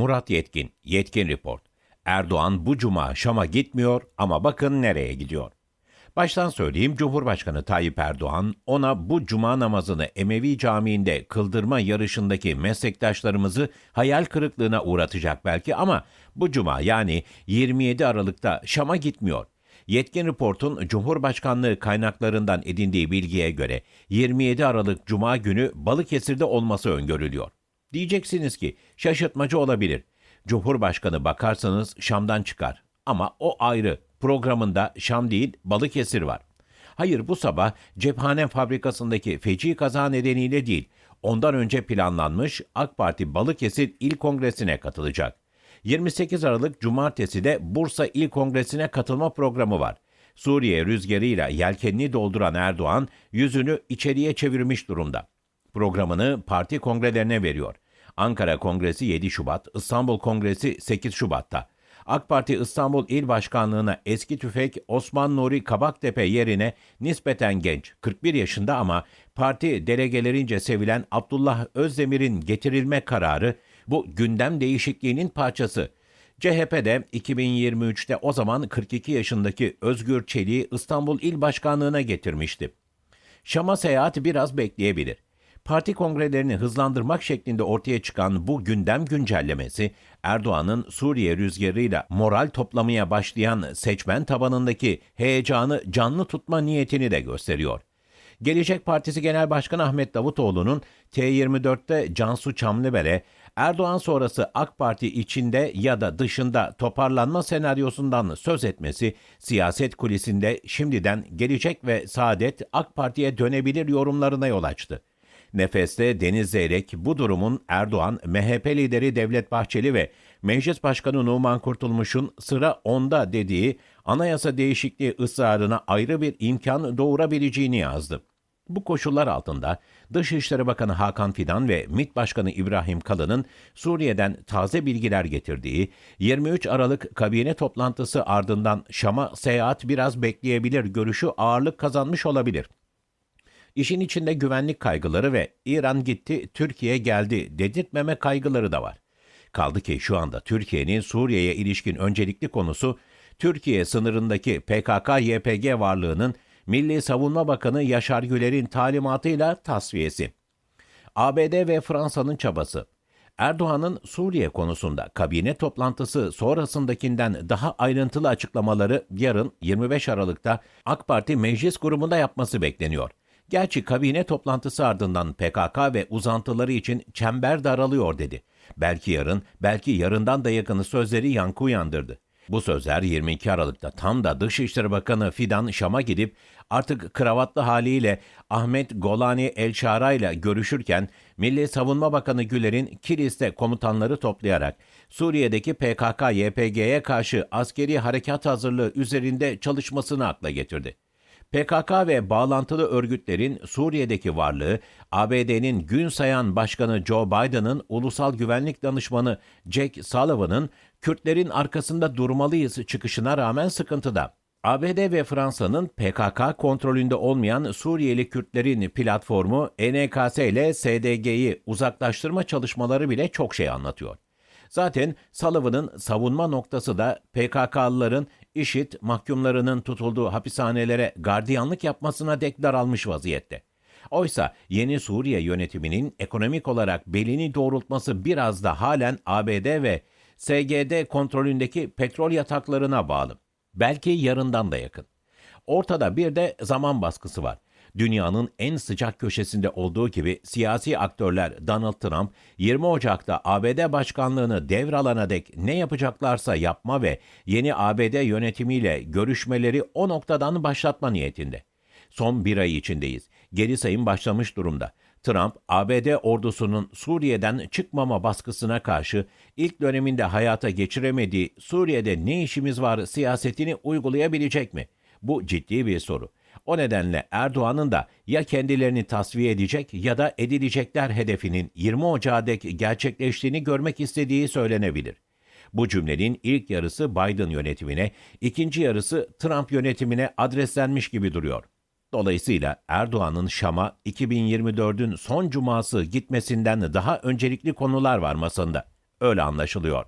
Murat Yetkin, Yetkin Report. Erdoğan bu cuma Şam'a gitmiyor ama bakın nereye gidiyor. Baştan söyleyeyim Cumhurbaşkanı Tayyip Erdoğan ona bu cuma namazını Emevi Camii'nde kıldırma yarışındaki meslektaşlarımızı hayal kırıklığına uğratacak belki ama bu cuma yani 27 Aralık'ta Şam'a gitmiyor. Yetkin Report'un Cumhurbaşkanlığı kaynaklarından edindiği bilgiye göre 27 Aralık Cuma günü Balıkesir'de olması öngörülüyor. Diyeceksiniz ki şaşırtmacı olabilir. Cumhurbaşkanı bakarsanız Şam'dan çıkar. Ama o ayrı. Programında Şam değil Balıkesir var. Hayır bu sabah cephane fabrikasındaki feci kaza nedeniyle değil, ondan önce planlanmış AK Parti Balıkesir İl Kongresi'ne katılacak. 28 Aralık Cumartesi de Bursa İl Kongresi'ne katılma programı var. Suriye rüzgarıyla yelkenini dolduran Erdoğan yüzünü içeriye çevirmiş durumda. Programını parti kongrelerine veriyor. Ankara Kongresi 7 Şubat, İstanbul Kongresi 8 Şubat'ta. AK Parti İstanbul İl Başkanlığı'na eski tüfek Osman Nuri Kabaktepe yerine nispeten genç, 41 yaşında ama parti delegelerince sevilen Abdullah Özdemir'in getirilme kararı bu gündem değişikliğinin parçası. CHP'de 2023'te o zaman 42 yaşındaki Özgür Çelik'i İstanbul İl Başkanlığı'na getirmişti. Şam'a seyahat biraz bekleyebilir. Parti kongrelerini hızlandırmak şeklinde ortaya çıkan bu gündem güncellemesi, Erdoğan'ın Suriye rüzgarıyla moral toplamaya başlayan seçmen tabanındaki heyecanı canlı tutma niyetini de gösteriyor. Gelecek Partisi Genel Başkanı Ahmet Davutoğlu'nun T24'te Cansu Çamlıbel'e Erdoğan sonrası AK Parti içinde ya da dışında toparlanma senaryosundan söz etmesi siyaset kulisinde şimdiden gelecek ve Saadet AK Parti'ye dönebilir yorumlarına yol açtı. Nefeste Deniz Zeyrek bu durumun Erdoğan, MHP lideri Devlet Bahçeli ve Meclis Başkanı Numan Kurtulmuş'un sıra onda dediği anayasa değişikliği ısrarına ayrı bir imkan doğurabileceğini yazdı. Bu koşullar altında Dışişleri Bakanı Hakan Fidan ve MİT Başkanı İbrahim Kalın'ın Suriye'den taze bilgiler getirdiği 23 Aralık kabine toplantısı ardından Şam'a seyahat biraz bekleyebilir görüşü ağırlık kazanmış olabilir. İşin içinde güvenlik kaygıları ve İran gitti, Türkiye geldi dedirtmeme kaygıları da var. Kaldı ki şu anda Türkiye'nin Suriye'ye ilişkin öncelikli konusu Türkiye sınırındaki PKK-YPG varlığının Milli Savunma Bakanı Yaşar Güler'in talimatıyla tasfiyesi. ABD ve Fransa'nın çabası. Erdoğan'ın Suriye konusunda kabine toplantısı sonrasındakinden daha ayrıntılı açıklamaları yarın 25 Aralık'ta AK Parti meclis grubunda yapması bekleniyor. Gerçi kabine toplantısı ardından PKK ve uzantıları için çember daralıyor dedi. Belki yarın, belki yarından da yakını sözleri yankı uyandırdı. Bu sözler 22 Aralık'ta tam da Dışişleri Bakanı Fidan Şam'a gidip artık kravatlı haliyle Ahmet Golani El Şara ile görüşürken Milli Savunma Bakanı Güler'in Kilis'te komutanları toplayarak Suriye'deki PKK-YPG'ye karşı askeri harekat hazırlığı üzerinde çalışmasını akla getirdi. PKK ve bağlantılı örgütlerin Suriye'deki varlığı, ABD'nin gün sayan başkanı Joe Biden'ın ulusal güvenlik danışmanı Jack Sullivan'ın Kürtlerin arkasında durmalıyız çıkışına rağmen sıkıntıda. ABD ve Fransa'nın PKK kontrolünde olmayan Suriyeli Kürtlerin platformu NKS ile SDG'yi uzaklaştırma çalışmaları bile çok şey anlatıyor. Zaten Sullivan'ın savunma noktası da PKK'lıların IŞİD mahkumlarının tutulduğu hapishanelere gardiyanlık yapmasına dek daralmış vaziyette. Oysa yeni Suriye yönetiminin ekonomik olarak belini doğrultması biraz da halen ABD ve SGD kontrolündeki petrol yataklarına bağlı. Belki yarından da yakın. Ortada bir de zaman baskısı var. Dünyanın en sıcak köşesinde olduğu gibi siyasi aktörler Donald Trump 20 Ocak'ta ABD başkanlığını devralana dek ne yapacaklarsa yapma ve yeni ABD yönetimiyle görüşmeleri o noktadan başlatma niyetinde. Son bir ay içindeyiz. Geri sayım başlamış durumda. Trump, ABD ordusunun Suriye'den çıkmama baskısına karşı ilk döneminde hayata geçiremediği Suriye'de ne işimiz var siyasetini uygulayabilecek mi? Bu ciddi bir soru. O nedenle Erdoğan'ın da ya kendilerini tasfiye edecek ya da edilecekler hedefinin 20 Ocağı gerçekleştiğini görmek istediği söylenebilir. Bu cümlenin ilk yarısı Biden yönetimine, ikinci yarısı Trump yönetimine adreslenmiş gibi duruyor. Dolayısıyla Erdoğan'ın Şam'a 2024'ün son cuması gitmesinden daha öncelikli konular var masanda. Öyle anlaşılıyor.